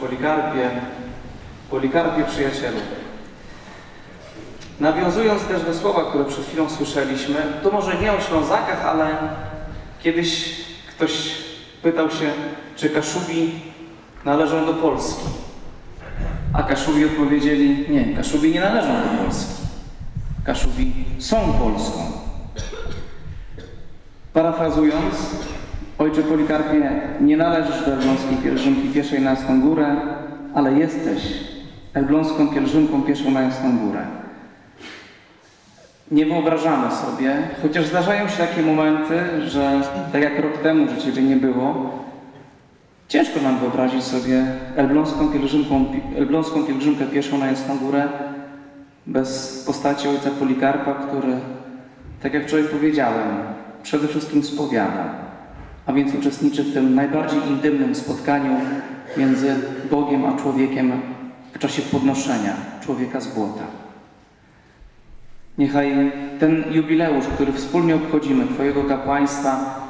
Polikarpie, Polikarpie przyjacielu. Nawiązując też do słowa, które przed chwilą słyszeliśmy, to może nie o Ślązakach, ale kiedyś ktoś pytał się, czy Kaszubi należą do Polski. A Kaszubi odpowiedzieli, nie, Kaszubi nie należą do Polski. Kaszubi są Polską. Parafrazując, Ojcze Polikarpie, nie należysz do elbląskiej pielgrzymki pieszej na Jasną Górę, ale jesteś elbląską pielgrzymką pieszą na Jasną Górę. Nie wyobrażamy sobie, chociaż zdarzają się takie momenty, że tak jak rok temu, że Ciebie nie było, ciężko nam wyobrazić sobie elbląską, pielgrzymką, elbląską pielgrzymkę pieszą na Jasną Górę bez postaci ojca Polikarpa, który, tak jak wczoraj powiedziałem, przede wszystkim spowiada, a więc uczestniczy w tym najbardziej intymnym spotkaniu między Bogiem a człowiekiem w czasie podnoszenia człowieka z błota. Niechaj ten jubileusz, który wspólnie obchodzimy, Twojego kapłaństwa,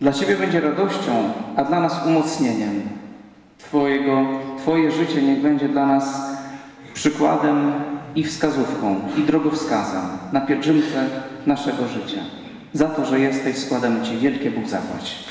dla Ciebie będzie radością, a dla nas umocnieniem. Twojego, Twoje życie niech będzie dla nas przykładem i wskazówką, i drogowskazem na pielgrzymce naszego życia. Za to, że jesteś, składamy Ci wielkie Bóg zapłać.